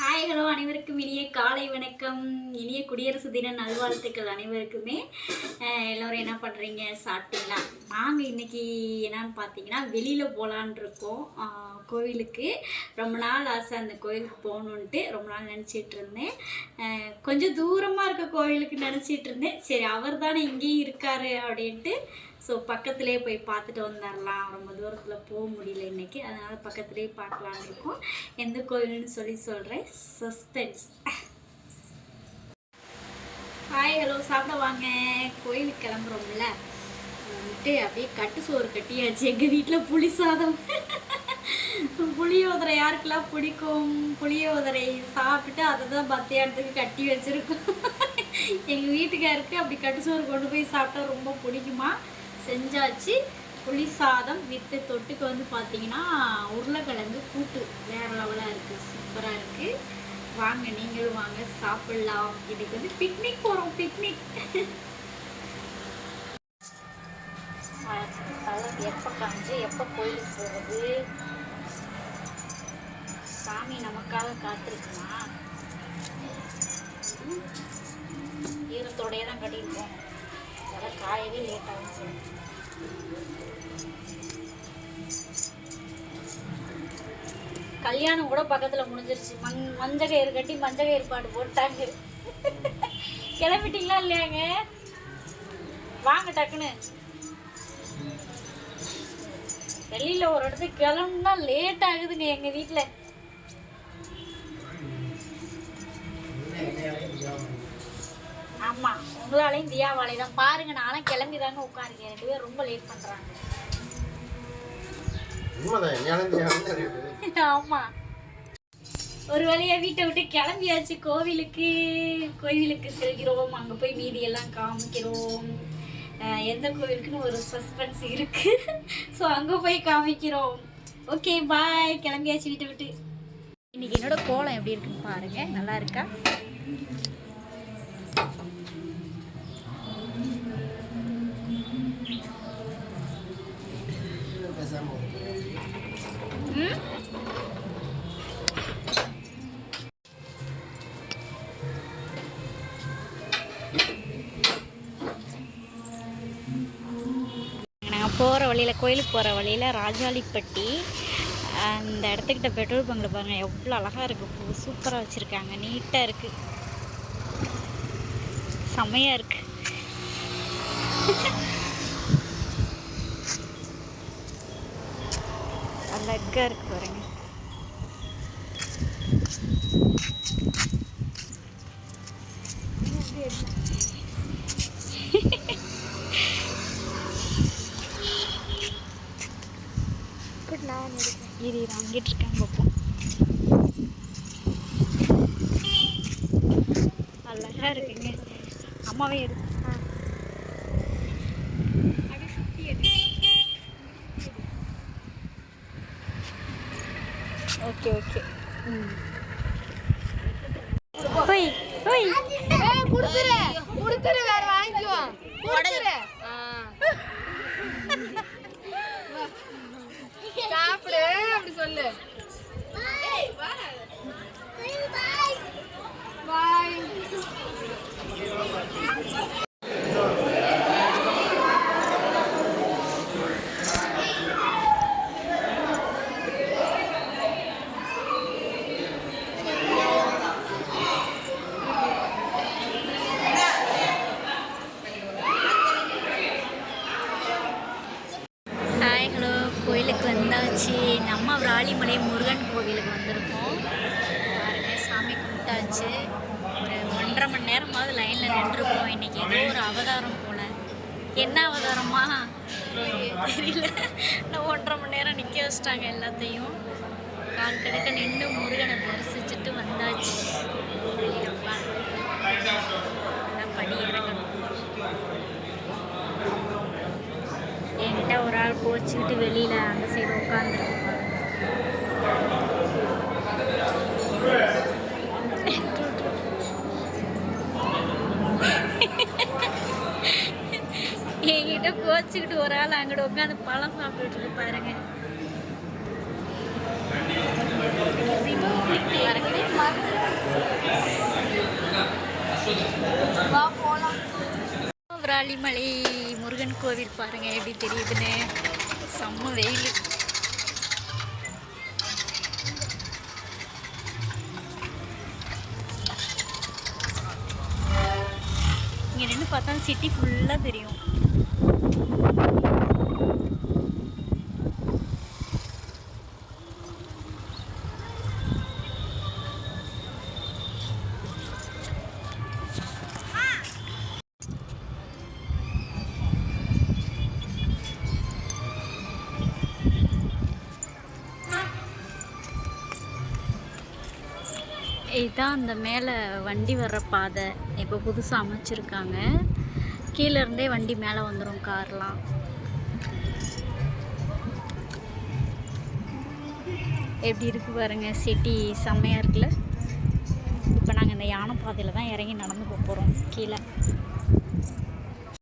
Hi hello அனைவருக்கும் இனிய காலை வணக்கம். இனிய குடியரசு தின நல்வாழ்த்துக்கள் அனைவருக்குமே. எல்லோரும் என்ன பண்ணுறீங்க சாப்பிட்டீங்களா? நாங்கள் இன்னைக்கு என்னன்னு பார்த்தீங்கன்னா வெளியில் போகலான் இருக்கோம். கோவிலுக்கு. ரொம்ப நாள் ஆசை அந்த கோவிலுக்கு போகணுன்ட்டு ரொம்ப நாள் நினச்சிட்டு இருந்தேன். கொஞ்சம் தூரமாக இருக்க கோவிலுக்கு நினச்சிட்டு இருந்தேன். சரி அவர் தானே இங்கேயும் இருக்காரு அப்படின்ட்டு ஸோ பக்கத்துலேயே போய் பார்த்துட்டு வந்துடலாம் ரொம்ப தூரத்தில் போக முடியல இன்னைக்கு. அதனால் பக்கத்துலேயே பார்க்கலான்னு இருக்கோம். எந்த கோயில்னு சொல்லி சொல்கிறேன் சஸ்பென்ஸ் ஹாய் ஹலோ சாப்பிட வாங்க. கோயிலுக்கு கிளம்புறோம்ல. வந்துட்டு அப்படியே கட்டு சோறு கட்டியாச்சு. எங்கள் வீட்டில் புளி சாதம். புளியோதரை யாருக்கெல்லாம் பிடிக்கும்? புளியோதரை சாப்பிட்டுட்டு அதை தான் பத்தியானத்துக்கு கட்டி வச்சுருக்கோம். எங்கள் வீட்டுக்காருக்கு அப்படி கட்டு சோறு கொண்டு போய் சாப்பிட்டா ரொம்ப பிடிக்குமா? செஞ்சாச்சு. புளி சாதம் வித்து தொட்டுக்கு வந்து பார்த்தீங்கன்னா உருளைக்கிழங்கு கூட்டு. வேறு லெவலாக இருக்குது சூப்பராக இருக்குது வாங்க நீங்களும் வாங்க. சாப்பிடலாம். இதுக்கு வந்து பிக்னிக் போகிறோம் பிக்னிக் எப்போ காஞ்சு எப்போ கோயிலுக்கு போகிறது சாமி நமக்காக காத்திருக்குமா? ஈரத்தோடையே தான் கட்டியிருக்கோம். அதனால் காயவே லேட் ஆகும் கல்யாணம் கூட பக்கத்தில் முடிஞ்சிருச்சு. மண் மஞ்ச கயிறு கட்டி மஞ்ச கயிறு பாடு போட்டாங்க. கிளம்பிட்டீங்களா இல்லையாங்க? வாங்க டக்குன்னு. வெளியில் ஒரு இடத்துக்கு கிளம்புனா லேட் ஆகுதுங்க எங்கள் வீட்டில் ஆமா உங்களாலையும் தியாவாலை தான் பாருங்க நானும் கிளம்பி தாங்க உட்காருக்கேன். ரெண்டு பேரும் ரொம்ப லேட் பண்றாங்க. உண்மைதான் எங்கேயாலும் ஞாபகம் இருக்குது ஆமா. ஒரு வழியா வீட்டை விட்டு கிளம்பியாச்சு கோவிலுக்கு. கோவிலுக்கு செல்கிறோம். அங்க போய் மீதி எல்லாம் காமிக்கிறோம் எந்த கோவிலுக்குன்னு ஒரு சஸ்பென்ஸ் இருக்கு. ஸோ அங்க போய் காமிக்கிறோம். ஓகே பாய் கிளம்பியாச்சு வீட்டை விட்டு. இன்னைக்கு என்னோட கோலம் எப்படி இருக்குன்னு பாருங்க. நல்லா இருக்கா? போகிற வழியில் கோயிலுக்கு போகிற வழியில் ராஜாளிப்பட்டி அந்த இடத்துக்கிட்ட பெட்ரோல் பங்கில் பாருங்கள் எவ்வளோ அழகாக இருக்குது பூ சூப்பராக வச்சுருக்காங்க. நீட்டாக இருக்குது செம்மையாக இருக்குது அழகாக இருக்குது பாருங்க. இரு இரு, அங்கிட்டு இருக்காங்க பார்ப்போம் அழகா இருக்குங்க. அம்மாவே எடு ஓகே ஓகே. ம் ஹோய் ஹோய் குடுத்துரு. குடுத்துரு வேற வாங்கிக்குவோம். குடுத்துரு சாப்பிடு அப்படி சொல்லு பாய் ஹாய் ஹலோ கோயிலுக்கு வந்தாச்சு நம்ம விராலிமலை முருகன் கோவிலுக்கு வந்திருக்கோம். பாருங்க சாமி கும்பிட்டாச்சு. ஒரு ஒன்றரை மணி நேரமாவது லைனில் நின்றுருக்கோம். இன்னைக்கு ஏதோ ஒரு அவதாரம் போல். என்ன அவதாரமா? தெரியல. நான் ஒன்றரை மணி நேரம் நிற்க வச்சிட்டாங்க எல்லாத்தையும். கால் கடுக்க நின்று முருகனை தரிசிச்சுட்டு வந்தாச்சு. அதான் படி இறங்கணும் என்கிட்ட ஒரு ஆள் கோச்சிக்கிட்டு வெளியில் அந்த சைடு உட்காந்துருக்கோம் என்கிட்ட கோச்சிக்கிட்டு ஒரு ஆள் அங்கிட்ட உட்காந்து பழம் சாப்பிட்டுட்டு இருப்பாருங்க விராலிமலை முருகன் கோவில் பாருங்க எப்படி தெரியுதுன்னு? செம்ம வெயில். பார்த்தா சிட்டி ஃபுல்லாக தெரியும். இதுதான் அந்த மேலே வண்டி வர்ற பாதை. இப்போ புதுசாக அமைச்சிருக்காங்க. கீழே இருந்தே வண்டி மேலே வந்துடும் கார்லாம். எப்படி இருக்குது பாருங்கள் சிட்டி செம்மையாக இருக்குல்ல? இப்போ நாங்கள் இந்த யானை பாதையில் தான் இறங்கி நடந்து போக போகிறோம் கீழே.